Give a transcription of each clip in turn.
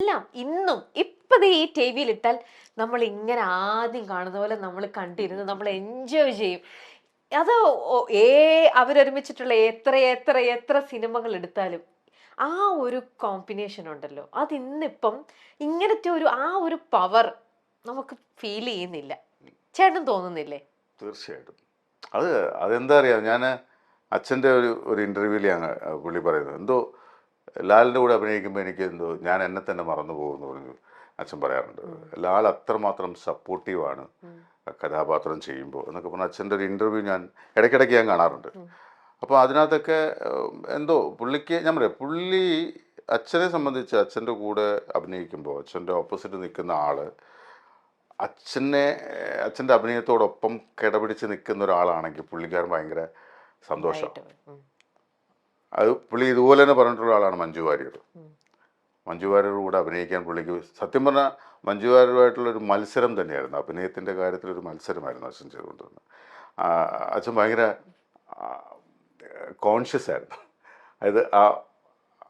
എല്ലാം ഇന്നും ഇപ്പം ഈ ടി വിയിൽ ഇട്ടാൽ നമ്മൾ ഇങ്ങനെ ആദ്യം കാണുന്ന പോലെ നമ്മൾ കണ്ടിരുന്ന് നമ്മൾ എൻജോയ് ചെയ്യും. അത് ഏ അവരൊരുമിച്ചിട്ടുള്ള എത്ര എത്ര എത്ര സിനിമകൾ എടുത്താലും ആ ഒരു കോമ്പിനേഷൻ ഉണ്ടല്ലോ. അത് ഇന്നിപ്പം ഇങ്ങനത്തെ ഒരു ആ ഒരു പവർ നമുക്ക് ഫീൽ ചെയ്യുന്നില്ല. ചേട്ടൻ തോന്നുന്നില്ലേ? തീർച്ചയായിട്ടും. അത് അതെന്താ അറിയാം? ഞാൻ അച്ഛന്റെ ഒരു ഒരു ഇന്റർവ്യൂവിലാണ് പുള്ളി പറയുന്നത്. എന്തോ ലാലിന്റെ കൂടെ അഭിനയിക്കുമ്പോൾ എനിക്ക് എന്തോ ഞാൻ എന്നെ തന്നെ മറന്നു പോകുമെന്ന് പറഞ്ഞു അച്ഛൻ പറയാറുണ്ട്. ലാൽ അത്രമാത്രം സപ്പോർട്ടീവാണ് കഥാപാത്രം ചെയ്യുമ്പോൾ എന്നൊക്കെ പറഞ്ഞാൽ അച്ഛന്റെ ഒരു ഇന്റർവ്യൂ ഞാൻ ഇടയ്ക്കിടയ്ക്ക് ഞാൻ കാണാറുണ്ട്. അപ്പോൾ അതിനകത്തൊക്കെ എന്തോ പുള്ളിക്ക് ഞാൻ പറയാം പുള്ളി അച്ഛനെ സംബന്ധിച്ച് അച്ഛന്റെ കൂടെ അഭിനയിക്കുമ്പോൾ അച്ഛന്റെ ഓപ്പോസിറ്റ് നിൽക്കുന്ന ആൾ അച്ഛനെ അച്ഛന്റെ അഭിനയത്തോടൊപ്പം കിടപിടിച്ച് നിൽക്കുന്ന ഒരാളാണെങ്കിൽ പുള്ളിക്കാരൻ ഭയങ്കര സന്തോഷം. അത് പുള്ളി ഇതുപോലെ തന്നെ പറഞ്ഞിട്ടുള്ള ആളാണ് മഞ്ജു വാര്യർ. മഞ്ജു വാര്യരുടെ കൂടെ അഭിനയിക്കാൻ പുള്ളിക്ക് സത്യം പറഞ്ഞാൽ മഞ്ജു വാര്യരുമായിട്ടുള്ളൊരു മത്സരം തന്നെയായിരുന്നു. അഭിനയത്തിന്റെ കാര്യത്തിലൊരു മത്സരമായിരുന്നു അച്ഛൻ ചെയ്തുകൊണ്ടിരുന്നത്. അച്ഛൻ ഭയങ്കര കോൺഷ്യസ് ആയിരുന്നു. അതായത് ആ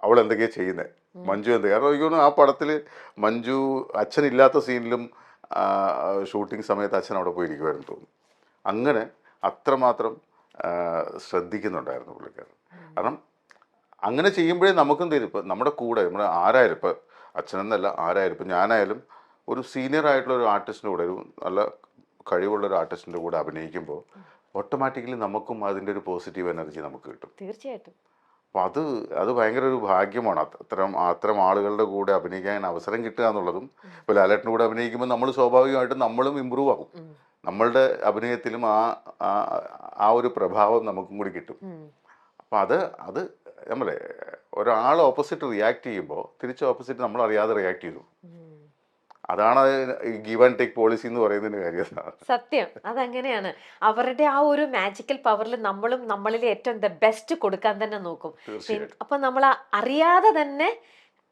അവൾ എന്തൊക്കെയാണ് ചെയ്യുന്നത് മഞ്ജു എന്ത് കാരണം എനിക്ക് ആ പടത്തിൽ മഞ്ജു അച്ഛനില്ലാത്ത സീനിലും ഷൂട്ടിംഗ് സമയത്ത് അച്ഛൻ അവിടെ പോയിരിക്കുമായിരുന്നു തോന്നുന്നു. അങ്ങനെ അത്രമാത്രം ശ്രദ്ധിക്കുന്നുണ്ടായിരുന്നു പുള്ളിക്കാരൻ. കാരണം അങ്ങനെ ചെയ്യുമ്പോഴേ നമുക്കും തരും ഇപ്പം നമ്മുടെ കൂടെ നമ്മുടെ ആരായാലും ഇപ്പം അച്ഛനെന്നല്ല ആരായാലും ഇപ്പം ഞാനായാലും ഒരു സീനിയർ ആയിട്ടുള്ള ഒരു ആർട്ടിസ്റ്റിന്റെ കൂടെ ഒരു നല്ല കഴിവുള്ള ഒരു ആർട്ടിസ്റ്റിന്റെ കൂടെ അഭിനയിക്കുമ്പോൾ ഓട്ടോമാറ്റിക്കലി നമുക്കും അതിന്റെ ഒരു പോസിറ്റീവ് എനർജി നമുക്ക് കിട്ടും. തീർച്ചയായിട്ടും. അപ്പോൾ അത് അത് ഭയങ്കര ഒരു ഭാഗ്യമാണ്. അത് അത്തരം അത്തരം ആളുകളുടെ കൂടെ അഭിനയിക്കാൻ അവസരം കിട്ടുക എന്നുള്ളതും ഇപ്പോൾ ലാലേട്ടന്റെ കൂടെ അഭിനയിക്കുമ്പോൾ നമ്മൾ സ്വാഭാവികമായിട്ടും നമ്മളും ഇമ്പ്രൂവ് ആകും. നമ്മളുടെ അഭിനയത്തിലും ആ ആ- ഒരു പ്രഭാവം നമുക്കും കൂടി കിട്ടും. അപ്പോൾ അപ്പം അത് അത് നമ്മളെ ഒരാൾ ഓപ്പോസിറ്റ് റിയാക്ട് ചെയ്യുമ്പോൾ തിരിച്ച് ഓപ്പോസിറ്റ് നമ്മൾ അറിയാതെ റിയാക്ട് ചെയ്തു. അതാണ് ഗിവ് ആൻഡ് ടേക്ക് പോളിസി എന്ന് പറയുന്നതിന്റെ കാര്യം. സത്യം. അതങ്ങനെയാണ്. അവരുടെ ആ ഒരു മാജിക്കൽ പവറിൽ നമ്മളും നമ്മളിൽ ഏറ്റവും ദ ബെസ്റ്റ് കൊടുക്കാൻ തന്നെ നോക്കും. അപ്പൊ നമ്മൾ അറിയാതെ തന്നെ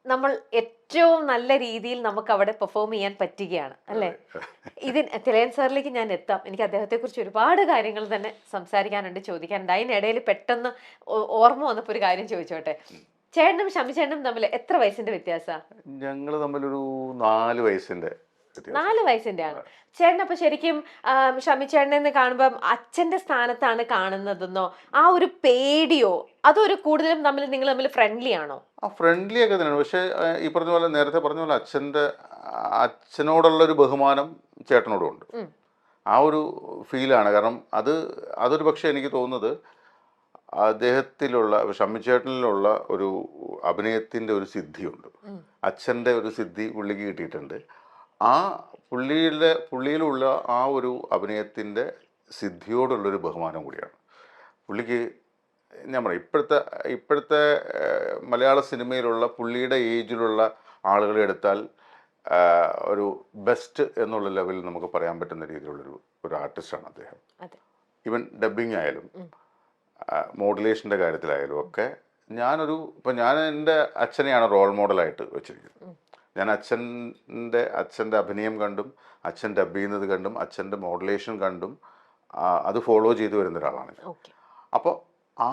നമ്മൾ ഏറ്റവും നല്ല രീതിയിൽ നമുക്ക് അവിടെ പെർഫോം ചെയ്യാൻ പറ്റുകയാണ് അല്ലേ? ഇതിന് തിലയൻ സാറിലേക്ക് ഞാൻ എത്താം. എനിക്ക് അദ്ദേഹത്തെ കുറിച്ച് ഒരുപാട് കാര്യങ്ങൾ തന്നെ സംസാരിക്കാനുണ്ട് ചോദിക്കാനുണ്ട്. അതിനിടയിൽ പെട്ടെന്ന് ഓർമ്മ വന്നപ്പോൾ ഒരു കാര്യം ചോദിച്ചോട്ടെ? ചേട്ടനും ഷമിച്ചേട്ടനും തമ്മിൽ എത്ര വയസ്സിന്റെ വ്യത്യാസ? ഞങ്ങൾ തമ്മിലൊരു നാല് വയസ്സിന്റെ നാല് വയസ്സിന്റെ ആണ് ചേട്ടൻ അപ്പൊ ശരിക്കും ഷമിച്ചേട്ടനെ കാണുമ്പോൾ അച്ഛന്റെ സ്ഥാനത്താണ് കാണുന്നതെന്നോ ആ ഒരു പേടിയോ അതൊരു കൂടുതലും തമ്മിൽ നിങ്ങൾ തമ്മിൽ ഫ്രണ്ട്ലി ആണോ? ആ ഫ്രണ്ട്ലി ഒക്കെ തന്നെയാണ്. പക്ഷേ ഈ പറഞ്ഞ പോലെ നേരത്തെ പറഞ്ഞ പോലെ അച്ഛന്റെ അച്ഛനോടുള്ള ഒരു ബഹുമാനം ചേട്ടനോടും ഉണ്ട്. ആ ഒരു ഫീലാണ് കാരണം അത് അതൊരു പക്ഷേ എനിക്ക് തോന്നുന്നത് അദ്ദേഹത്തിലുള്ള ഷമ്മിച്ചേട്ടനിലുള്ള ഒരു അഭിനയത്തിന്റെ ഒരു സിദ്ധിയുണ്ട്. അച്ഛന്റെ ഒരു സിദ്ധി പുള്ളിക്ക് കിട്ടിയിട്ടുണ്ട്. ആ പുള്ളിയുടെ പുള്ളിയിലുള്ള ആ ഒരു അഭിനയത്തിന്റെ സിദ്ധിയോടുള്ളൊരു ബഹുമാനം കൂടിയാണ്. പുള്ളിക്ക് ഞാൻ പറയാം ഇപ്പോഴത്തെ ഇപ്പോഴത്തെ മലയാള സിനിമയിലുള്ള പുള്ളിയുടെ ഏജിലുള്ള ആളുകളെ എടുത്താൽ ഒരു ബെസ്റ്റ് എന്നുള്ള ലെവലിൽ നമുക്ക് പറയാൻ പറ്റുന്ന രീതിയിലുള്ളൊരു ഒരു ആർട്ടിസ്റ്റാണ് അദ്ദേഹം. ഈവൻ ഡബ്ബിങ് ആയാലും. മോഡുലേഷന്റെ കാര്യത്തിലായാലും ഒക്കെ ഞാനൊരു ഇപ്പം ഞാൻ എന്റെ അച്ഛനെയാണ് റോൾ മോഡലായിട്ട് വെച്ചിരിക്കുന്നത്. ഞാൻ അച്ഛന്റെ അച്ഛന്റെ അഭിനയം കണ്ടും അച്ഛൻ ഡബ് ചെയ്യുന്നത് കണ്ടും അച്ഛന്റെ മോഡുലേഷൻ കണ്ടും അത് ഫോളോ ചെയ്തു വരുന്ന ഒരാളാണ് അപ്പോൾ ആ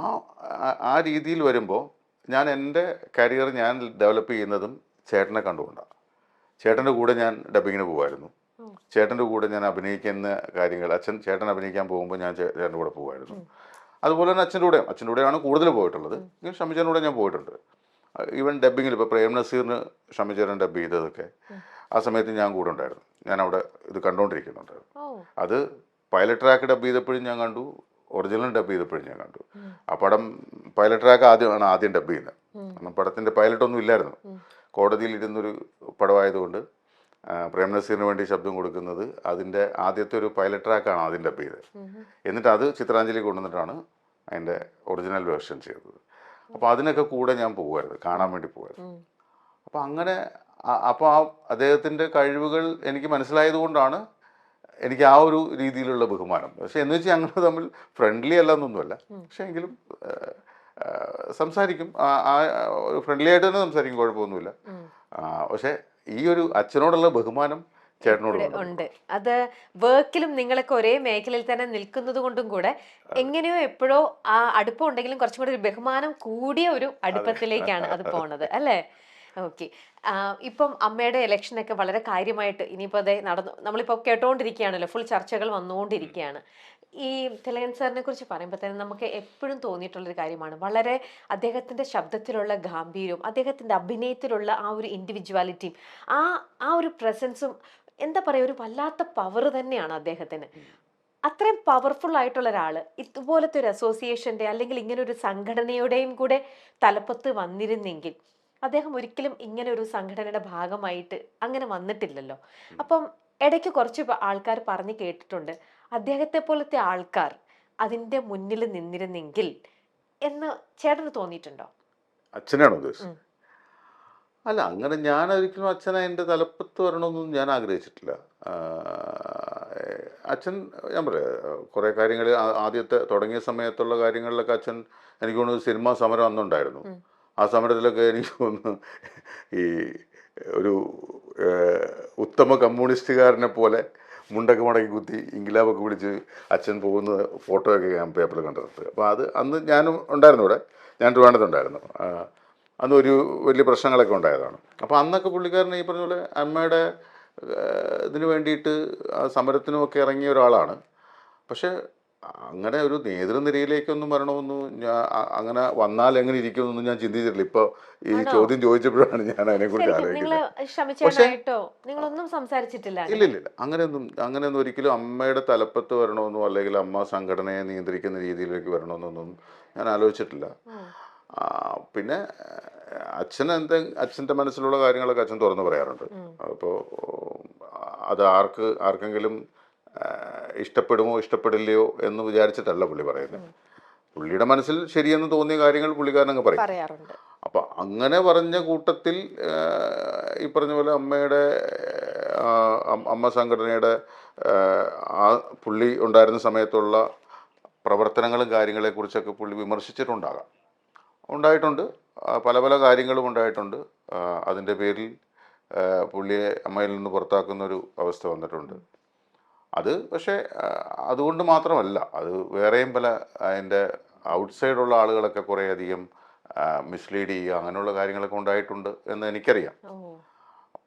ആ- രീതിയിൽ വരുമ്പോൾ ഞാൻ എന്റെ കരിയർ ഞാൻ ഡെവലപ്പ് ചെയ്യുന്നതും ചേട്ടനെ കണ്ടുകൊണ്ടാണ് ചേട്ടന്റെ കൂടെ ഞാൻ ഡബിങ്ങിന് പോകുമായിരുന്നു. ചേട്ടന്റെ കൂടെ ഞാൻ അഭിനയിക്കുന്ന കാര്യങ്ങൾ അച്ഛൻ ചേട്ടൻ അഭിനയിക്കാൻ പോകുമ്പോൾ ഞാൻ ചേട്ടന്റെ കൂടെ പോകുമായിരുന്നു. അതുപോലെ തന്നെ അച്ഛന്റെ കൂടെയും. അച്ഛന്റെ കൂടെയാണ് കൂടുതൽ പോയിട്ടുള്ളത്. ഷമിച്ചേന്റെ കൂടെ ഞാൻ പോയിട്ടുണ്ട്. ഈവൻ ഡബിങ്ങിൽ ഇപ്പോൾ പ്രേം നസീറിന് ഷമിച്ചേരൻ ഡബ് ചെയ്തതൊക്കെ ആ സമയത്ത് ഞാൻ കൂടെ ഉണ്ടായിരുന്നു. ഞാൻ അവിടെ ഇത് കണ്ടുകൊണ്ടിരിക്കുന്നുണ്ടായിരുന്നു അത് പൈലറ്റ് ട്രാക്ക് ഡബ് ചെയ്തപ്പോഴും ഞാൻ കണ്ടു. ഒറിജിനൽ ഡബ് ചെയ്തപ്പോഴും ഞാൻ കണ്ടു. ആ പടം പൈലറ്റ് ട്രാക്ക് ആദ്യമാണ് ആദ്യം ഡബ് ചെയ്യുന്നത്. കാരണം പടത്തിന്റെ പൈലറ്റ് ഒന്നും ഇല്ലായിരുന്നു. കോടതിയിൽ ഇരുന്നൊരു പടമായതുകൊണ്ട് പ്രേം നസീറിന് വേണ്ടി ശബ്ദം കൊടുക്കുന്നത് അതിന്റെ ആദ്യത്തെ ഒരു പൈലറ്റ് ട്രാക്കാണ് അതിന്റെ പേര്. എന്നിട്ട് അത് ചിത്രാഞ്ജലി കൊണ്ടുവന്നിട്ടാണ് അതിന്റെ ഒറിജിനൽ വേർഷൻ ചെയ്തത്. അപ്പോൾ അതിനൊക്കെ കൂടെ ഞാൻ പോകുമായിരുന്നു കാണാൻ വേണ്ടി പോകുമായിരുന്നു. അപ്പോൾ അങ്ങനെ അപ്പോൾ ആ അദ്ദേഹത്തിന്റെ കഴിവുകൾ എനിക്ക് മനസ്സിലായതുകൊണ്ടാണ് എനിക്ക് ആ ഒരു രീതിയിലുള്ള ബഹുമാനം. പക്ഷെ എന്ന് വെച്ചാൽ ഞങ്ങൾ തമ്മിൽ ഫ്രണ്ട്ലി അല്ല എന്നൊന്നുമല്ല പക്ഷെ എങ്കിലും സംസാരിക്കും. ആ, ഫ്രണ്ട്ലി ആയിട്ട് തന്നെ സംസാരിക്കും കുഴപ്പമൊന്നുമില്ല. പക്ഷെ ഈ ഒരു അച്ഛനോടുള്ള ബഹുമാനം ഉണ്ട് അത് വർക്കിലും നിങ്ങളൊക്കെ ഒരേ മേഖലയിൽ തന്നെ നിൽക്കുന്നത് കൊണ്ടും കൂടെ എങ്ങനെയോ എപ്പോഴോ ആ അടുപ്പം ഉണ്ടെങ്കിലും കുറച്ചും കൂടി ഒരു ബഹുമാനം കൂടിയ ഒരു അടുപ്പത്തിലേക്കാണ് അത് പോണത് അല്ലേ? ഓക്കെ ഇപ്പം അമ്മയുടെ ഇലക്ഷനൊക്കെ വളരെ കാര്യമായിട്ട് ഇനിയിപ്പോൾ അതെ നടന്നു. നമ്മളിപ്പോൾ കേട്ടോണ്ടിരിക്കുകയാണല്ലോ ഫുൾ ചർച്ചകൾ വന്നുകൊണ്ടിരിക്കുകയാണ്. ഈ തിലകൻ സാറിനെ കുറിച്ച് പറയുമ്പോൾ തന്നെ നമുക്ക് എപ്പോഴും തോന്നിയിട്ടുള്ളൊരു കാര്യമാണ്. വളരെ അദ്ദേഹത്തിന്റെ ശബ്ദത്തിലുള്ള ഗാംഭീര്യവും അദ്ദേഹത്തിന്റെ അഭിനയത്തിലുള്ള ആ ഒരു ഇൻഡിവിജ്വാലിറ്റിയും ആ ആ ഒരു പ്രസൻസും എന്താ പറയുക ഒരു വല്ലാത്ത പവർ തന്നെയാണ് അദ്ദേഹത്തിന്. അത്രയും പവർഫുൾ ആയിട്ടുള്ള ഒരാൾ ഇതുപോലത്തെ ഒരു അസോസിയേഷന്റെ അല്ലെങ്കിൽ ഇങ്ങനെ ഒരു സംഘടനയുടെയും കൂടെ തലപ്പത്ത് വന്നിരുന്നെങ്കിൽ അദ്ദേഹം ഒരിക്കലും ഇങ്ങനെ ഒരു സംഘടനയുടെ ഭാഗമായിട്ട് അങ്ങനെ വന്നിട്ടില്ലല്ലോ. അപ്പം ഇടയ്ക്ക് കുറച്ച് ആൾക്കാർ പറഞ്ഞു കേട്ടിട്ടുണ്ട്. അദ്ദേഹത്തെ പോലത്തെ ആൾക്കാർ അതിന്റെ മുന്നിൽ നിന്നിരുന്നെങ്കിൽ എന്ന് ചേട്ടന് തോന്നിയിട്ടുണ്ടോ? അച്ഛനാണ് ഉദ്ദേശിച്ചത്? അല്ല അങ്ങനെ ഞാൻ ഒരിക്കലും അച്ഛനെ എന്റെ തലപ്പത്ത് വരണമെന്നൊന്നും ഞാൻ ആഗ്രഹിച്ചിട്ടില്ല. അച്ഛൻ ഞാൻ പറയാം കുറേ കാര്യങ്ങൾ ആദ്യത്തെ തുടങ്ങിയ സമയത്തുള്ള കാര്യങ്ങളിലൊക്കെ അച്ഛൻ എനിക്ക് തോന്നുന്നു സിനിമാ സമരം അന്നുണ്ടായിരുന്നു. ആ സമരത്തിലൊക്കെ എനിക്ക് തോന്നുന്നു ഈ ഒരു ഉത്തമ കമ്മ്യൂണിസ്റ്റുകാരനെ പോലെ മുണ്ടൊക്കെ മടക്കി കുത്തി ഇംഗ്ലാബൊക്കെ പിടിച്ച് അച്ഛൻ പോകുന്ന ഫോട്ടോയൊക്കെ ഞാൻ പേപ്പറിൽ കണ്ടെടുത്ത് അപ്പോൾ അത് അന്ന് ഞാനും ഉണ്ടായിരുന്നു ഇവിടെ. ഞാൻ ട്രിവാണ്ടത്തുണ്ടായിരുന്നു അന്ന് ഒരു വലിയ പ്രശ്നങ്ങളൊക്കെ ഉണ്ടായതാണ്. അപ്പോൾ അന്നൊക്കെ പുള്ളിക്കാരൻ ഈ പറഞ്ഞ പോലെ അമ്മയുടെ ഇതിന് വേണ്ടിയിട്ട് സമരത്തിനുമൊക്കെ ഇറങ്ങിയ ഒരാളാണ്. പക്ഷേ അങ്ങനെ ഒരു നേതൃനിരയിലേക്കൊന്നും വരണമെന്നും ഞാൻ അങ്ങനെ വന്നാൽ എങ്ങനെ ഇരിക്കുമെന്നൊന്നും ഞാൻ ചിന്തിച്ചിട്ടില്ല. ഇപ്പൊ ഈ ചോദ്യം ചോദിച്ചപ്പോഴാണ് ഞാൻ അതിനെ കുറിച്ച് ആലോചിക്കുന്നത്. ശ്രമിച്ചേനായിട്ടോ നിങ്ങളൊന്നും സംസാരിച്ചിട്ടില്ല ഇല്ല ഇല്ല ഇല്ല അങ്ങനെയൊന്നും അങ്ങനെയൊന്നും ഒരിക്കലും അമ്മയുടെ തലപ്പത്ത് വരണമെന്നോ അല്ലെങ്കിൽ അമ്മ സംഘടനയെ നിയന്ത്രിക്കുന്ന രീതിയിലേക്ക് വരണമെന്നൊന്നും ഞാൻ ആലോചിച്ചിട്ടില്ല. പിന്നെ അച്ഛൻ എന്തെ അച്ഛന്റെ മനസ്സിലുള്ള കാര്യങ്ങളൊക്കെ അച്ഛൻ തുറന്നു പറയാറുണ്ട്. അപ്പോൾ അത് ആർക്ക് ആർക്കെങ്കിലും ഇഷ്ടപ്പെടുമോ ഇഷ്ടപ്പെടില്ലയോ എന്ന് വിചാരിച്ചിട്ടല്ല പുള്ളി പറയുന്നത്. പുള്ളിയുടെ മനസ്സിൽ ശരിയെന്ന് തോന്നിയ കാര്യങ്ങൾ പുള്ളിക്കാരനങ്ങ് പറയും. അപ്പൊ അങ്ങനെ പറഞ്ഞ കൂട്ടത്തിൽ ഈ പറഞ്ഞ പോലെ അമ്മയുടെ അമ്മ സംഘടനയുടെ ആ, പുള്ളി ഉണ്ടായിരുന്ന സമയത്തുള്ള പ്രവർത്തനങ്ങളും കാര്യങ്ങളെ കുറിച്ചൊക്കെ പുള്ളി വിമർശിച്ചിട്ടുണ്ടാകാം. ഉണ്ടായിട്ടുണ്ട്. പല പല കാര്യങ്ങളും ഉണ്ടായിട്ടുണ്ട്. അതിന്റെ പേരിൽ പുള്ളിയെ അമ്മയിൽ നിന്ന് പുറത്താക്കുന്നൊരു അവസ്ഥ വന്നിട്ടുണ്ട്. അത് പക്ഷേ അതുകൊണ്ട് മാത്രമല്ല അത് വേറെയും പല അതിന്റെ ഔട്ട്സൈഡുള്ള ആളുകളൊക്കെ കുറേയധികം മിസ്ലീഡ് ചെയ്യുക അങ്ങനെയുള്ള കാര്യങ്ങളൊക്കെ ഉണ്ടായിട്ടുണ്ട് എന്ന് എനിക്കറിയാം.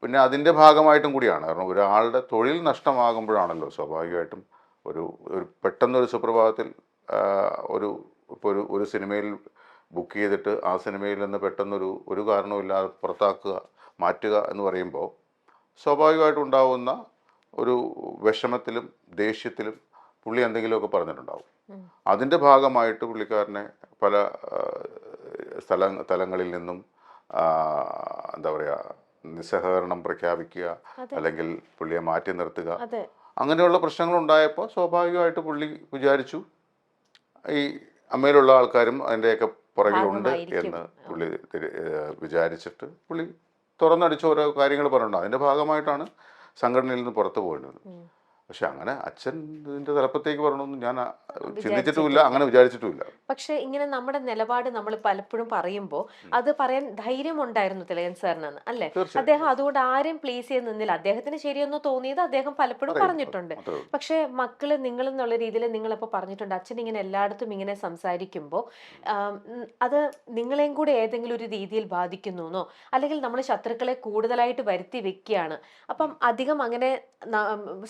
പിന്നെ അതിന്റെ ഭാഗമായിട്ടും കൂടിയാണ്. കാരണം ഒരാളുടെ തൊഴിൽ നഷ്ടമാകുമ്പോഴാണല്ലോ സ്വാഭാവികമായിട്ടും ഒരു ഒരു പെട്ടെന്നൊരു സുപ്രഭാതത്തിൽ ഒരു ഇപ്പോൾ ഒരു ഒരു സിനിമയിൽ ബുക്ക് ചെയ്തിട്ട് ആ സിനിമയിൽ നിന്ന് പെട്ടെന്നൊരു ഒരു കാരണവുമില്ലാതെ പുറത്താക്കുക മാറ്റുക എന്ന് പറയുമ്പോൾ സ്വാഭാവികമായിട്ടും ഉണ്ടാവുന്ന ഒരു വിഷമത്തിലും ദേഷ്യത്തിലും പുള്ളി എന്തെങ്കിലുമൊക്കെ പറഞ്ഞിട്ടുണ്ടാവും. അതിന്റെ ഭാഗമായിട്ട് പുള്ളിക്കാരനെ പല സ്ഥല തലങ്ങളിൽ നിന്നും എന്താ പറയുക നിസ്സഹകരണം പ്രഖ്യാപിക്കുക അല്ലെങ്കിൽ പുള്ളിയെ മാറ്റി നിർത്തുക. അങ്ങനെയുള്ള പ്രശ്നങ്ങൾ ഉണ്ടായപ്പോൾ സ്വാഭാവികമായിട്ട് പുള്ളി വിചാരിച്ചു ഈ അമ്മയിലുള്ള ആൾക്കാരും അതിന്റെയൊക്കെ പുറകിലുണ്ട് എന്ന് പുള്ളി വിചാരിച്ചിട്ട് പുള്ളി തുറന്നടിച്ച് ഓരോ കാര്യങ്ങൾ പറഞ്ഞിട്ടുണ്ട്. അതിന്റെ ഭാഗമായിട്ടാണ് സംഘടനയിൽ നിന്ന് പുറത്തു പോകേണ്ടി ഉം. പക്ഷെ അങ്ങനെ അച്ഛൻ ഇതിന്റെ തലപ്പത്തേക്ക് വരണമെന്ന് ഞാൻ ചിന്തിച്ചിട്ടുമില്ല അങ്ങനെ വിചാരിച്ചിട്ടുമില്ല. പക്ഷെ ഇങ്ങനെ നമ്മുടെ നിലപാട് നമ്മൾ പലപ്പോഴും പറയുമ്പോൾ അത് പറയാൻ ധൈര്യം ഉണ്ടായിരുന്നു തിലകൻ സാറിനെന്ന് അല്ലേ? അദ്ദേഹം അതുകൊണ്ട് ആരെയും പ്ലീസ് ചെയ്ത് നിന്നില്ല. അദ്ദേഹത്തിന് ശരിയെന്ന് തോന്നിയത് അദ്ദേഹം പലപ്പോഴും. പറഞ്ഞിട്ടുണ്ട്. പക്ഷെ മക്കൾ നിങ്ങൾ എന്നുള്ള രീതിയിൽ നിങ്ങളിപ്പോൾ പറഞ്ഞിട്ടുണ്ട്. അച്ഛൻ ഇങ്ങനെ എല്ലായിടത്തും ഇങ്ങനെ സംസാരിക്കുമ്പോൾ അത് നിങ്ങളെയും കൂടെ ഏതെങ്കിലും ഒരു രീതിയിൽ ബാധിക്കുന്നു അല്ലെങ്കിൽ നമ്മൾ ശത്രുക്കളെ കൂടുതലായിട്ട് വരുത്തി വെക്കുകയാണ്. അപ്പം അധികം അങ്ങനെ ന-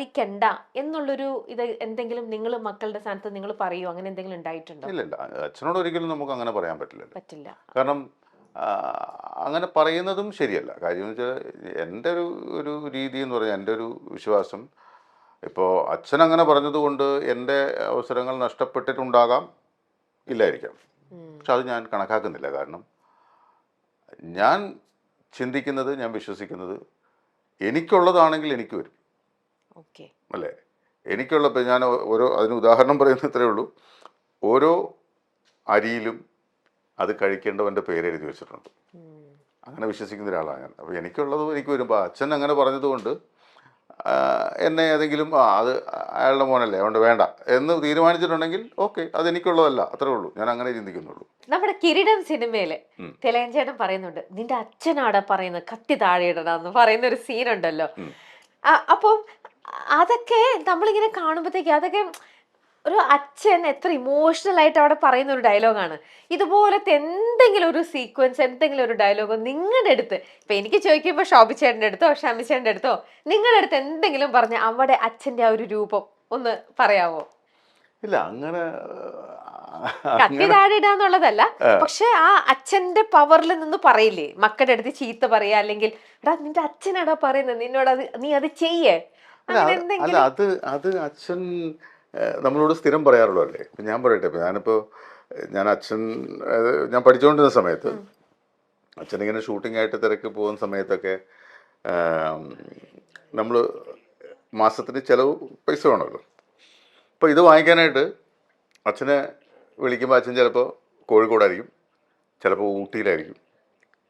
സംസാരിക്കണ്ട എന്നുള്ളൊരു ഇത് എന്തെങ്കിലും നിങ്ങൾ മക്കളുടെ സ്ഥാനത്ത് നിങ്ങൾ പറയുമോ അങ്ങനെ എന്തെങ്കിലും ഉണ്ടായിട്ടുണ്ടോ? ഇല്ല അച്ഛനോട് ഒരിക്കലും നമുക്ക് അങ്ങനെ പറയാൻ പറ്റില്ല. പറ്റില്ല. കാരണം അങ്ങനെ പറയുന്നതും ശരിയല്ല. കാര്യം എന്ന് വെച്ചാൽ എന്റെ ഒരു ഒരു രീതി എന്ന് പറഞ്ഞാൽ എന്റെ ഒരു വിശ്വാസം ഇപ്പോൾ അച്ഛൻ അങ്ങനെ പറഞ്ഞതുകൊണ്ട് എന്റെ അവസരങ്ങൾ നഷ്ടപ്പെട്ടിട്ടുണ്ടാകാം ഇല്ലായിരിക്കാം. പക്ഷെ അത് ഞാൻ കണക്കാക്കുന്നില്ല. കാരണം ഞാൻ ചിന്തിക്കുന്നത് ഞാൻ വിശ്വസിക്കുന്നത് എനിക്കുള്ളതാണെങ്കിൽ എനിക്ക് വരും. അല്ലേ? എനിക്കുള്ളപ്പോൾ ഞാൻ ഓരോ അതിന് ഉദാഹരണം പറയുന്ന ഇത്രയേ ഉള്ളൂ. ഓരോ അരിയിലും അത് കഴിക്കേണ്ടവന്റെ പേര് എഴുതി വെച്ചിട്ടുണ്ട്. അങ്ങനെ വിശ്വസിക്കുന്ന ഒരാളാണ് ഞാൻ. അപ്പോൾ എനിക്കുള്ളത് എനിക്ക് വരുമ്പോൾ അച്ഛൻ അങ്ങനെ പറഞ്ഞതുകൊണ്ട് എന്നെ ഏതെങ്കിലും ആ അത് അയാളുടെ മോനല്ലേ അതുകൊണ്ട് വേണ്ട എന്ന് തീരുമാനിച്ചിട്ടുണ്ടെങ്കിൽ ഓക്കെ അത് എനിക്കുള്ളതല്ല അത്രേ ഉള്ളൂ. ഞാൻ അങ്ങനെ ചിന്തിക്കുന്നുള്ളൂ. നമ്മുടെ കിരീടം സിനിമയിൽ. തിലയഞ്ചേട്ടൻ പറയുന്നുണ്ട് നിന്റെ അച്ഛനാടാ പറയുന്നത് കത്തി താഴെ ഇടണമെന്ന് എന്ന് പറയുന്ന ഒരു സീനുണ്ടല്ലോ. അപ്പം അതൊക്കെ നമ്മളിങ്ങനെ കാണുമ്പോഴത്തേക്ക് അതൊക്കെ ഒരു അച്ഛൻ എത്ര ഇമോഷണൽ ആയിട്ട് അവിടെ പറയുന്ന ഒരു ഡയലോഗാണ് ഇതുപോലത്തെ എന്തെങ്കിലും ഒരു സീക്വൻസ് എന്തെങ്കിലും ഒരു ഡയലോഗോ നിങ്ങളുടെ അടുത്ത് ഇപ്പൊ എനിക്ക് ചോദിക്കുമ്പോൾ ഷോബിച്ചേട്ടന്റെ അടുത്തോ ഷമിച്ചേട്ടന്റെ അടുത്തോ നിങ്ങളുടെ അടുത്ത് എന്തെങ്കിലും പറഞ്ഞ അവിടെ അച്ഛന്റെ ആ ഒരു രൂപം ഒന്ന് പറയാവോ? ഇല്ല അങ്ങനെ കത്തി താഴെ ഇടാന്നുള്ളതല്ല പക്ഷെ ആ അച്ഛന്റെ പവറിൽ നിന്ന് പറയില്ലേ? മക്കളുടെ അടുത്ത് ചീത്ത പറയാ അല്ലെങ്കിൽ എടാ നിന്റെ അച്ഛനാടാ പറയുന്നത് നിന്നോട് അത് നീ അത് ചെയ്യേ. അല്ല അത് അത് അച്ഛൻ നമ്മളോട് സ്ഥിരം പറയാറുള്ളതല്ലേ? ഇപ്പം ഞാൻ പറയട്ടെ ഇപ്പം ഞാനിപ്പോൾ ഞാൻ അച്ഛൻ ഞാൻ പഠിച്ചുകൊണ്ടിരുന്ന സമയത്ത് അച്ഛൻ ഇങ്ങനെ ഷൂട്ടിംഗ് ആയിട്ട് തിരക്ക് പോകുന്ന സമയത്തൊക്കെ നമ്മൾ മാസത്തിന് ചിലവ് പൈസ വേണമല്ലോ. അപ്പോൾ ഇത് വാങ്ങിക്കാനായിട്ട് അച്ഛനെ വിളിക്കുമ്പോൾ അച്ഛൻ ചിലപ്പോൾ കോഴിക്കോടായിരിക്കും ചിലപ്പോൾ ഊട്ടിയിലായിരിക്കും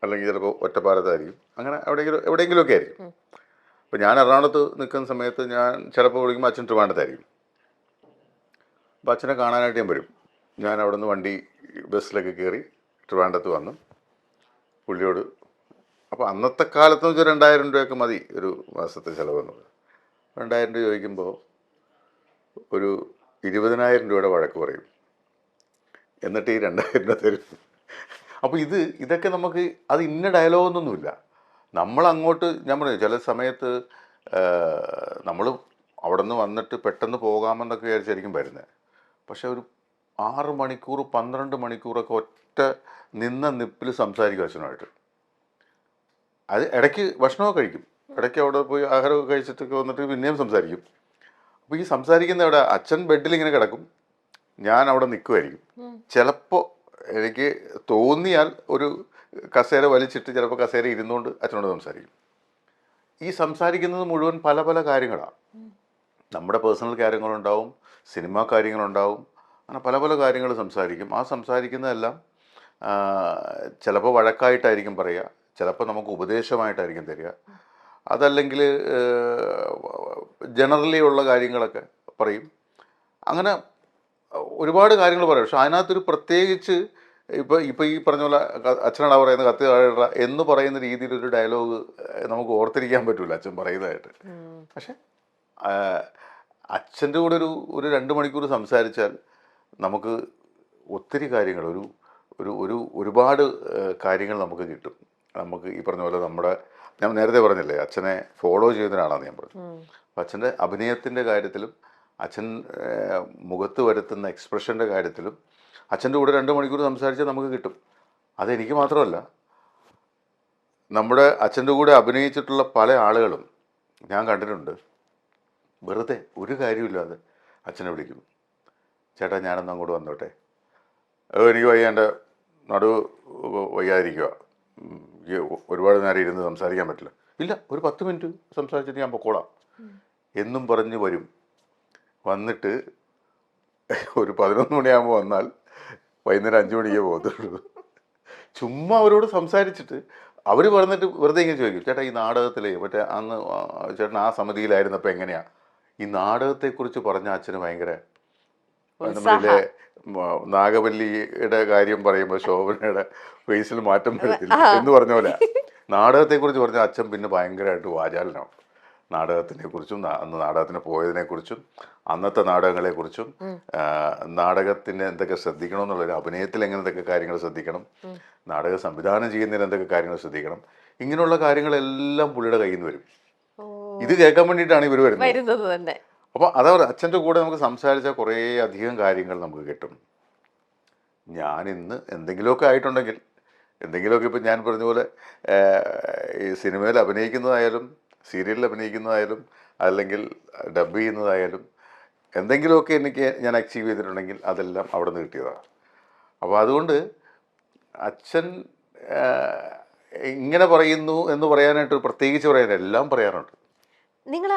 അല്ലെങ്കിൽ ചിലപ്പോൾ ഒറ്റപ്പാലത്തായിരിക്കും അങ്ങനെ എവിടെയെങ്കിലും എവിടെയെങ്കിലുമൊക്കെ ആയിരിക്കും. അപ്പോൾ ഞാൻ എറണാകുളത്ത് നിൽക്കുന്ന സമയത്ത് ഞാൻ ചിലപ്പോൾ വിളിക്കുമ്പോൾ അച്ഛൻ ട്രിവാണ്ടത്തായിരിക്കും അപ്പോൾ അച്ഛനെ കാണാനായിട്ട് ഞാൻ വരും. ഞാൻ അവിടെ നിന്ന് വണ്ടി ബസ്സിലൊക്കെ കയറി ട്രിവാണ്ടത്ത് വന്നു. പുള്ളിയോട് അപ്പോൾ അന്നത്തെ കാലത്ത് വെച്ചാൽ രണ്ടായിരം രൂപയൊക്കെ മതി ഒരു മാസത്തെ ചിലവ് എന്നുള്ളത് രണ്ടായിരം രൂപ ചോദിക്കുമ്പോൾ ഒരു ഇരുപതിനായിരം രൂപയുടെ വഴക്ക് പറയും. എന്നിട്ട് ഈ രണ്ടായിരം രൂപ തരും. അപ്പോൾ ഇത് ഇതൊക്കെ നമുക്ക് അത് ഇന്ന ഡയലോഗൊന്നൊന്നുമില്ല നമ്മൾ അങ്ങോട്ട് ഞാൻ പറഞ്ഞു ചില സമയത്ത് നമ്മൾ അവിടെ നിന്ന് വന്നിട്ട് പെട്ടെന്ന് പോകാമെന്നൊക്കെ വിചാരിച്ചായിരിക്കും വരുന്നത് പക്ഷെ ഒരു ആറ് മണിക്കൂർ പന്ത്രണ്ട് മണിക്കൂറൊക്കെ ഒറ്റ നിന്ന നിപ്പിൽ സംസാരിക്കും അച്ഛനുമായിട്ട്. അത് ഇടയ്ക്ക് ഭക്ഷണമൊക്കെ കഴിക്കും. ഇടയ്ക്ക് അവിടെ പോയി ആഹാരമൊക്കെ കഴിച്ചിട്ടൊക്കെ വന്നിട്ട് പിന്നെയും സംസാരിക്കും. അപ്പോൾ ഈ സംസാരിക്കുന്ന അവിടെ അച്ഛൻ ബെഡിൽ ഇങ്ങനെ കിടക്കും. ഞാൻ അവിടെ നിൽക്കുമായിരിക്കും ചിലപ്പോൾ എനിക്ക് തോന്നിയാൽ ഒരു കസേര വലിച്ചിട്ട് ചിലപ്പോൾ കസേര ഇരുന്നുകൊണ്ട് അച്ഛനോട് സംസാരിക്കും. ഈ സംസാരിക്കുന്നത് മുഴുവൻ പല പല കാര്യങ്ങളാണ്. നമ്മുടെ പേഴ്സണൽ കാര്യങ്ങളുണ്ടാവും സിനിമാ കാര്യങ്ങളുണ്ടാവും അങ്ങനെ പല പല കാര്യങ്ങൾ സംസാരിക്കും. ആ സംസാരിക്കുന്നതെല്ലാം ചിലപ്പോൾ വഴക്കായിട്ടായിരിക്കും പറയുക ചിലപ്പോൾ നമുക്ക് ഉപദേശമായിട്ടായിരിക്കും തരിക. അതല്ലെങ്കിൽ ജനറലി ഉള്ള കാര്യങ്ങളൊക്കെ പറയും. അങ്ങനെ ഒരുപാട് കാര്യങ്ങൾ പറയും. പക്ഷെ അതിനകത്തൊരു പ്രത്യേകിച്ച് ഇപ്പോൾ ഇപ്പോൾ ഈ പറഞ്ഞ പോലെ അച്ഛനാണ് പറയുന്നത് കത്തി താഴെ എന്ന് പറയുന്ന രീതിയിലൊരു ഡയലോഗ് നമുക്ക് ഓർത്തിരിക്കാൻ പറ്റില്ല അച്ഛൻ പറയുന്നതായിട്ട്. പക്ഷെ അച്ഛന്റെ കൂടെ ഒരു ഒരു രണ്ട് മണിക്കൂർ സംസാരിച്ചാൽ നമുക്ക് ഒത്തിരി കാര്യങ്ങൾ ഒരു ഒരു ഒരു ഒരുപാട് കാര്യങ്ങൾ നമുക്ക് കിട്ടും. നമുക്ക് ഈ പറഞ്ഞ പോലെ നമ്മുടെ ഞാൻ നേരത്തെ പറഞ്ഞില്ലേ അച്ഛനെ ഫോളോ ചെയ്യുന്ന ഒരാളാണ് ഞാൻ പറഞ്ഞു. അപ്പം അച്ഛന്റെ അഭിനയത്തിന്റെ കാര്യത്തിലും അച്ഛൻ മുഖത്ത് വരുത്തുന്ന എക്സ്പ്രഷന്റെ കാര്യത്തിലും അച്ഛന്റെ കൂടെ രണ്ട് മണിക്കൂർ സംസാരിച്ചാൽ നമുക്ക് കിട്ടും. അതെനിക്ക് മാത്രമല്ല നമ്മുടെ അച്ഛന്റെ കൂടെ അഭിനയിച്ചിട്ടുള്ള പല ആളുകളും ഞാൻ കണ്ടിട്ടുണ്ട്. വെറുതെ ഒരു കാര്യമില്ലാതെ അച്ഛനെ വിളിക്കും ചേട്ടാ ഞാനൊന്നും അങ്ങോട്ട് വന്നോട്ടെ. എനിക്ക് വയ്യ എന്റെ നടുവ് വയ്യാതിരിക്കുക ഒരുപാട് നേരം ഇരുന്ന് സംസാരിക്കാൻ പറ്റില്ല. ഇല്ല ഒരു പത്ത് മിനിറ്റ് സംസാരിച്ചിട്ട് ഞാൻ പൊക്കോളാം. എന്നും പറഞ്ഞ് വരും. വന്നിട്ട് ഒരു പതിനൊന്ന് മണിയാകുമ്പോൾ വന്നാൽ വൈകുന്നേരം അഞ്ചു മണിക്കേ പോകത്തുള്ളൂ. ചുമ്മാ അവരോട് സംസാരിച്ചിട്ട് അവർ പറഞ്ഞിട്ട് വെറുതെ ഇങ്ങനെ ചോദിക്കും ചേട്ടാ ഈ നാടകത്തിലെ മറ്റേ അന്ന് ചേട്ടൻ ആ സമിതിയിലായിരുന്നപ്പോൾ എങ്ങനെയാ? ഈ നാടകത്തെക്കുറിച്ച് പറഞ്ഞ അച്ഛന് ഭയങ്കര നമ്മളിലെ നാഗവല്ലിയുടെ കാര്യം പറയുമ്പോൾ ശോഭനയുടെ ഫേസിൽ മാറ്റം വരത്തില്ല എന്ന് പറഞ്ഞ പോലെ. നാടകത്തെക്കുറിച്ച് പറഞ്ഞ അച്ഛൻ പിന്നെ ഭയങ്കരമായിട്ട് വാചാലനാവും നാടകത്തിനെ കുറിച്ചും അന്ന് നാടകത്തിന് പോയതിനെ കുറിച്ചും അന്നത്തെ നാടകങ്ങളെ കുറിച്ചും നാടകത്തിന് എന്തൊക്കെ ശ്രദ്ധിക്കണം എന്നുള്ളൊരു അഭിനയത്തിൽ എങ്ങനെ എന്തൊക്കെ കാര്യങ്ങൾ ശ്രദ്ധിക്കണം നാടക സംവിധാനം ചെയ്യുന്നതിന് എന്തൊക്കെ കാര്യങ്ങൾ ശ്രദ്ധിക്കണം ഇങ്ങനെയുള്ള കാര്യങ്ങളെല്ലാം പുള്ളിയുടെ കയ്യിൽ നിന്ന് വരും. ഇത് കേൾക്കാൻ വേണ്ടിയിട്ടാണ് ഇവർ വരുന്നത്. തന്നെ. അപ്പോൾ അതാ അച്ഛന്റെ കൂടെ നമുക്ക് സംസാരിച്ചാൽ കുറേ അധികം കാര്യങ്ങൾ നമുക്ക് കിട്ടും. ഞാൻ ഇന്ന് എന്തെങ്കിലുമൊക്കെ ആയിട്ടുണ്ടെങ്കിൽ എന്തെങ്കിലുമൊക്കെ ഇപ്പം ഞാൻ പറഞ്ഞ പോലെ ഈ സിനിമയിൽ അഭിനയിക്കുന്നതായാലും സീരിയലിൽ അഭിനയിക്കുന്നതായാലും അല്ലെങ്കിൽ ഡബ് ചെയ്യുന്നതായാലും എന്തെങ്കിലുമൊക്കെ എനിക്ക് ഞാൻ അച്ചീവ് ചെയ്തിട്ടുണ്ടെങ്കിൽ അതെല്ലാം അവിടെ നിന്ന് കിട്ടിയതാണ്. അപ്പോൾ അതുകൊണ്ട് അച്ഛൻ ഇങ്ങനെ പറയുന്നു എന്ന് പറയാനായിട്ട് പ്രത്യേകിച്ച് പറയാൻ എല്ലാം പറയാറുണ്ട്. നിങ്ങൾ